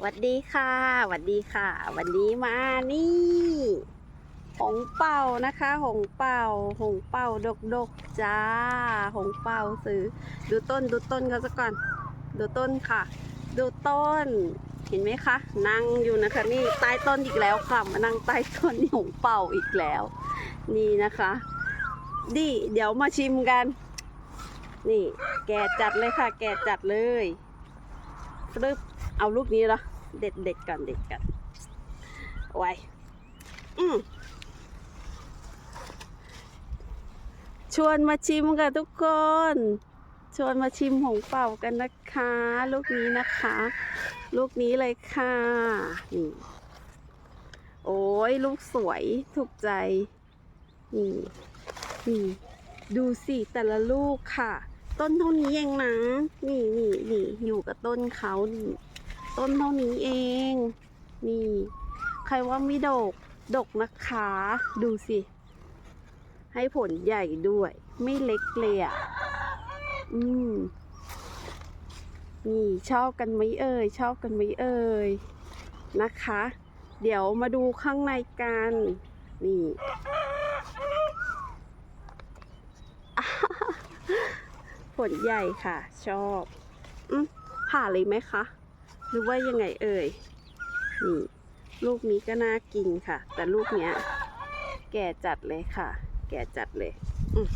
หวัดดีค่ะหวัดดีค่ะ วันนี้มานี่หงเป่านะคะ หงเป่า หงเป่าดกดกๆจ้า หงเป่าซื้อดูต้นดูต้นกันสักก่อน ดูต้นค่ะ ดูต้น เห็นไหมคะ นั่งอยู่นะคะนี่ใต้ต้นอีกแล้วค่ะ มานั่งใต้ต้นหงเป่าอีกแล้ว นี่นะคะนี่เดี๋ยวมาชิมกัน นี่ แกะจัดเลยค่ะ แกะจัดเลย รึบเอาลูกนี้เหรอเด็ดเด็ดก่อนเด็ดก่อนไว้อืมชวนมาชิมค่ะทุกคน ชวนมาชิมหงเป่ากันนะคะ ลูกนี้นะคะ ลูกนี้เลยค่ะนี่โอ้ยลูกสวยถูกใจนี่นี่ดูสิแต่ละลูกค่ะ ต้นเท่านี้เองนะ นี่นี่นี่อยู่กับต้นเขานี่ต้นเท่านี้เอง นี่ ใครว่าไม่ดก ดกนะคะ ดูสิ ให้ผลใหญ่ด้วย ไม่เล็กเลยอะ อืม นี่ชอบกันไหมเอ่ย ชอบกันไหมเอ่ย นะคะ เดี๋ยวมาดูข้างในกัน นี่ ผลใหญ่ค่ะ ชอบอืมผ่าเลยไหมคะ หรือว่ายังไงเอ่ย นี่ ลูกนี้ก็น่ากินค่ะ แต่ลูกเนี้ย แก่จัดเลยค่ะ แก่จัดเลย อืม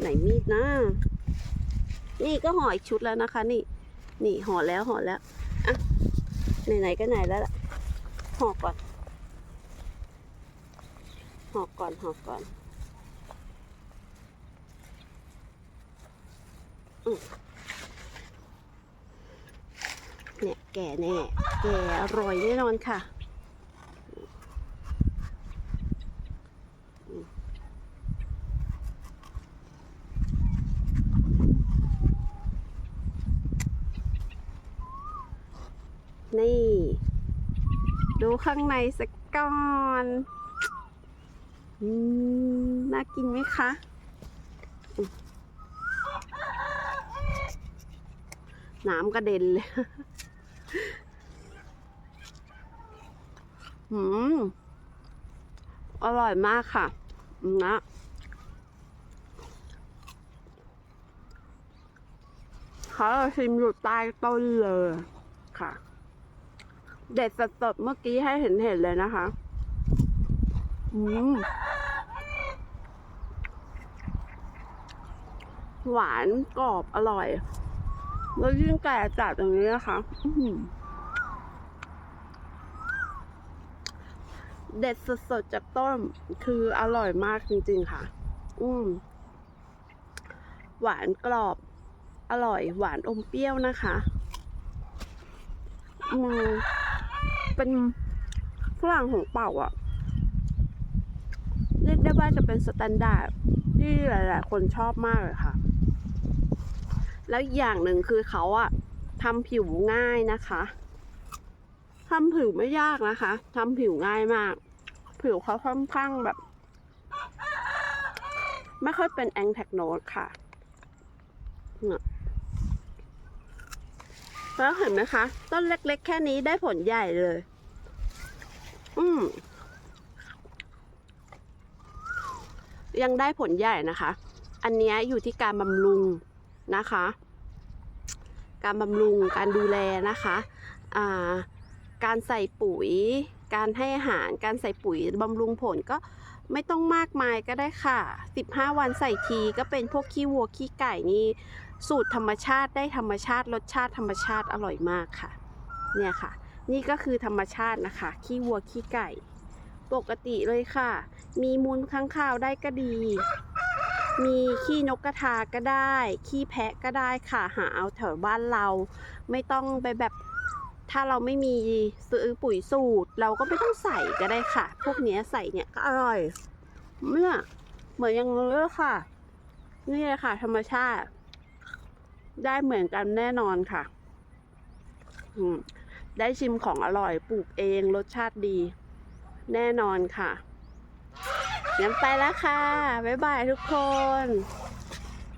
ไหนมีดนะนี่ก็ห่ออีกชุดแล้วนะคะ นี่ นี่ห่อแล้วห่อแล้วอะไหนๆก็ไหนแล้วล่ะห่อก่อนห่อก่อนห่อก่อน อืม เนี่ยแก่แน่แก่อร่อยแน่นอนค่ะนี่ ดูข้างในสักก่อนอน่ากินไหมคะอืม น้ำกระเด็นเลยหืม อร่อยมากค่ะ นะเขาชิมอยู่ใต้ต้นเลยค่ะ เด็ดสดๆเมื่อกี้ให้เห็นเห็นๆเลยนะคะ อืม หวานกรอบอร่อย แล้วยิ่งแก่จัดอย่างนี้นะคะเด็ดสดๆจากต้นคืออร่อยมากจริงๆค่ะ อืม หวานกรอบ อร่อยหวานอมเปรี้ยวนะคะอืมเป็นฝรั่งของเป่าอะ เรียกได้ว่าจะเป็นสแตนดาร์ดที่หลาย ๆ คนชอบมากเลยค่ะ แล้วอย่างหนึ่งคือเขาอะทำผิวง่ายนะคะทำผิวไม่ยากนะคะทำผิวง่ายมาก ผิวเขาค่อนข้างแบบ ไม่ค่อยเป็นแองแทกโนดค่ะเนี่ยแล้วเห็นไหมคะ ต้นเล็กๆ แค่นี้ได้ผลใหญ่เลย อืม ยังได้ผลใหญ่นะคะ อันนี้อยู่ที่การบำรุง นะคะ การบำรุงการดูแลนะคะาการใส่ปุ๋ย การให้อาหารการใส่ปุ๋ยบำรุงผลก็ไม่ต้องมากมายก็ได้ค่ะ 15 วันใส่ทีก็เป็นพวกขี้วัวขี้ไก่นี่สูตรธรรมชาติได้ธรรมชาติรสชาติธรรมชาติอร่อยมากค่ะ เนี่ยค่ะ นี่ก็คือธรรมชาตินะคะ ขี้วัวขี้ไก่ ปกติเลยค่ะ มีมูลค้างคาวได้ก็ดี มีขี้นกกระทาก็ได้ ขี้แพะก็ได้ค่ะหาเอาแถวบ้านเรา ไม่ต้องไปแบบถ้าเราไม่มีซื้อปุ๋ยสูตร เราก็ไม่ต้องใส่ก็ได้ค่ะ พวกนี้ใส่เนี่ยก็อร่อยเนี่ยเหมือนอยังเลือค่ะ นี่เลยค่ะ ธรรมชาติ ได้เหมือนกันแน่นอนค่ะได้ชิมของอร่อยปลูกเองรสชาติดี แน่นอนค่ะ งั้นไปแล้วค่ะ บ๊ายบายทุกคน